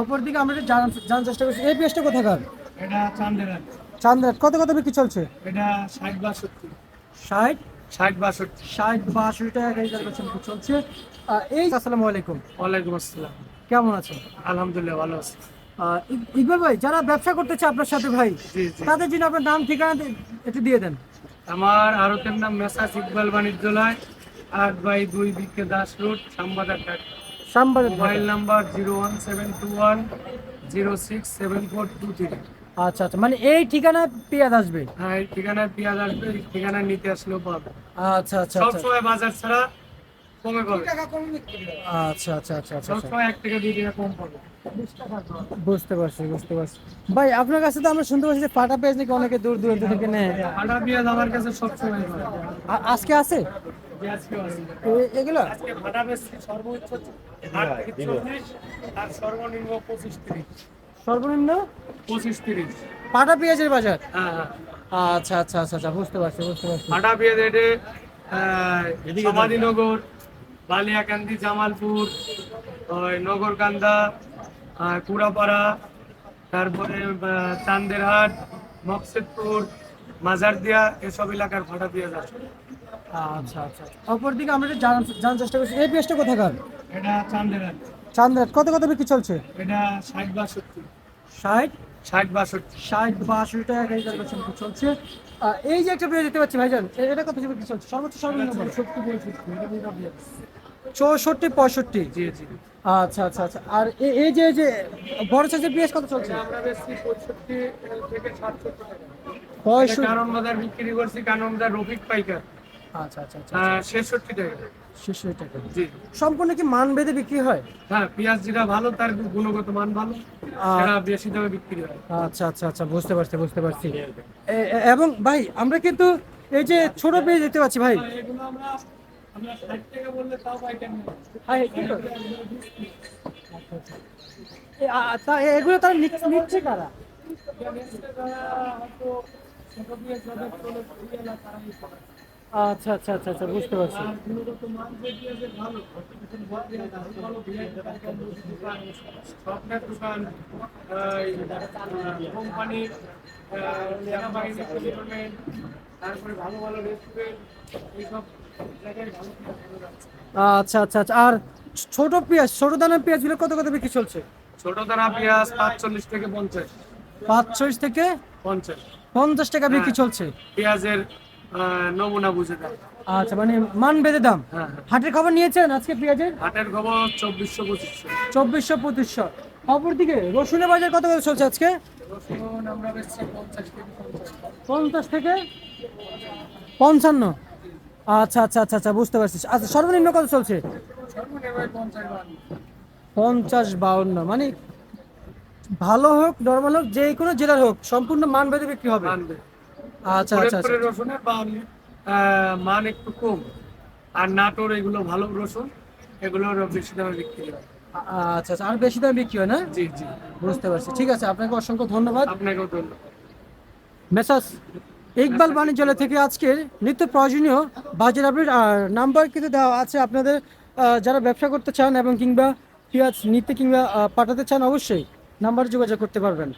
অপরদিকে আমরা এটা জানার চেষ্টা করছি এই পেঁয়াজটা কোথাকার? এটা চান্দের চান্দার কত কত বিক্রি চলছে? এটা ষাট বাষট্টি। ষাট? ষাট বাষট্টি। ষাট বাষট্টি টাকা বেচা চলছে। এই আসসালামু আলাইকুম। ওয়ালাইকুম আসসালাম। কেমন আছেন? আলহামদুলিল্লাহ ভালো আছি। ইকবাল ভাই যারা ব্যবসা করতে চায় আপনার সাথে ভাই তাদের জন্য আপনার নাম ঠিকানা একটু দিয়ে দেন। আমার আরতের নাম মেসাজ ইকবাল বাণিজ্যালয় আট বাই দুই বিকে দাস রোড সাম্বাদার sambar mobile number zero one seven two one zero six seven four two three. আচ্ছা আচ্ছা মানে এই ঠিকানা পেঁয়াজ আসবে? হ্যাঁ এই ঠিকানায় পেঁয়াজ আসবে এই ঠিকানায় নিতে আসলেও পাবে। আচ্ছা আচ্ছা সব আচ্ছা। সময় বাজার ছাড়া কমে পাবে। আচ্ছা আচ্ছা আচ্ছা আচ্ছা সব আচ্ছা। সময় এক থেকে দুই টাকা কম পাবে। বুঝতে পারছি বুঝতে পারছি। ভাই আপনার কাছে তো আমরা শুনতে পাচ্ছি যে পাটা পেঁয়াজ নাকি অনেকে দূর দূরান্ত থেকে নেয়। আটা পেঁয়াজ আমার কাছে সব সময় পাবে আ- আজকে আছে? এগুলো? আজকে ভাড়া বেশি সর্বোচ্চ আট থেকে চল্লিশ আর সর্বনিম্ন পঁচিশ তিরিশ। সর্বনিম্ন? পঁচিশ তিরিশ। পাটা পেঁয়াজের বাজার? হ্যাঁ হ্যাঁ। আচ্ছা আচ্ছা আচ্ছা আচ্ছা বুঝতে পারছি বুঝতে পারছি। ভাড়া পেঁয়াজ এটে সমাধিনগর বালিয়াকান্দি জামালপুর ওই নগরকান্দা আর কুড়াপাড়া তারপরে চান্দেরহাট মকসেদপুর মাজারদিয়া এসব এলাকার ভাড়া পেঁয়াজ আছে। আচ্ছা আচ্ছা অপরদিকে আমরা জানার চেষ্টা করছি। এই পেঁয়াজটা কোথাকার? এটা চান্দেরহাট চান্দার কত কত বিক্রি চলছে? এটা ষাট বাষট্টি। ষাট? ষাট বাষট্টি। ষাট বাষট্টি টাকা বেচা বিক্রি চলছে। এই যে একটা পেঁয়াজ দেখতে পাচ্ছি ভাইজান এটা কত বিক্রি চলছে? সর্বোচ্চ সর্বনিম্ন। সত্যি পেঁয়াজ। চৌষট্টি পঁয়ষট্টি? জি জি। আচ্ছা আচ্ছা আচ্ছা। আর এই যে যে বড় সাইজের পেঁয়াজ কত চলছে? পঁয়ষট্টি কারণ বিক্রি করছি কারণ বাজার রফিক পাইকার। আচ্ছা আচ্ছা আচ্ছা ছেষট্টি টাকা ছেষট্টি টাকা। জি। সম্পূর্ণ কি মান বেঁধে বিক্রি হয়? হ্যাঁ পেঁয়াজ যেটা ভালো তার গুণগত মান ভালো সেটা বেশি দামে বিক্রি হয়। আচ্ছা আচ্ছা আচ্ছা বুঝতে পারছি বুঝতে পারছি। এবং ভাই আমরা কিন্তু এই যে ছোট পেঁয়াজ দেখতে পাচ্ছি ভাই। এগুলো আমরা আমরা ষাট টাকা বললে তাও পাইকার নেই হাই, কি তো? এগুলো তার নিচ- নিচ্ছে কারা? হয়তো ছোট পেঁয়াজ যাদের চলে তারাই। আচ্ছা আচ্ছা আচ্ছা আচ্ছা বুঝতে পারছি পেঁয়াজের তারপরে ভালো ভালো রেস্টুরেন্ট এইসব জায়গায় ভালো। আচ্ছা আচ্ছা আচ্ছা আর ছোট পেঁয়াজ ছোট দানের পেঁয়াজগুলো কত কত বিক্রি চলছে ছোট দানা পেঁয়াজ পাঁচচল্লিশ থেকে পঞ্চাশ পাঁচচল্লিশ থেকে পঞ্চাশ পঞ্চাশ টাকা বিক্রি হ্যাঁ। চলছে পেঁয়াজের আহ, নমুনা বুঝে দেয় আচ্ছা মানে মান বেঁধে দাম। হ্যাঁ হ্যাঁ। হাটের খবর নিয়েছেন আজকে পেঁয়াজের হাটের খবর চব্বিশশো পঁচিশশো। চব্বিশশো পঁচিশশো। অপরদিকে রসুনের বাজার কত করে চলছে আজকে? রসুন আমরা বেশি পঞ্চাশ থেকে পঞ্চান্ন। আচ্ছা আচ্ছা আচ্ছা আচ্ছা বুঝতে পারছি। আচ্ছা সর্বনিম্ন কত চলছে? পঞ্চাশ বাউন্ন মানে ভালো হোক নর্মাল হোক যে কোনো জেলার হোক সম্পূর্ণ মান বেঁধে বিক্রি হবে। আচ্ছা আচ্ছা আচ্ছা। রসুনের মান একটু কম। আর নাটোর এগুলো ভালো রসুন এগুলোর বেশি দামে বিক্রি হয়। আচ্ছা আচ্ছা। আর বেশি দামে বিক্রি হয় না? জি জি। বুঝতে পারছি। ঠিক আছে আপনাকে অসংখ্য ধন্যবাদ। আপনাকেও ধন্যবাদ। মেসাস ইকবাল বাণিজ্যালয় থেকে আজকের নিত্য প্রয়োজনীয় বাজার আপডেট আর নাম্বার কিন্তু দেওয়া আছে। আপনাদের যারা ব্যবসা করতে চান এবং কিংবা পেঁয়াজ নিতে কিংবা পাঠাতে চান অবশ্যই নাম্বার যোগাযোগ করতে পারবেন।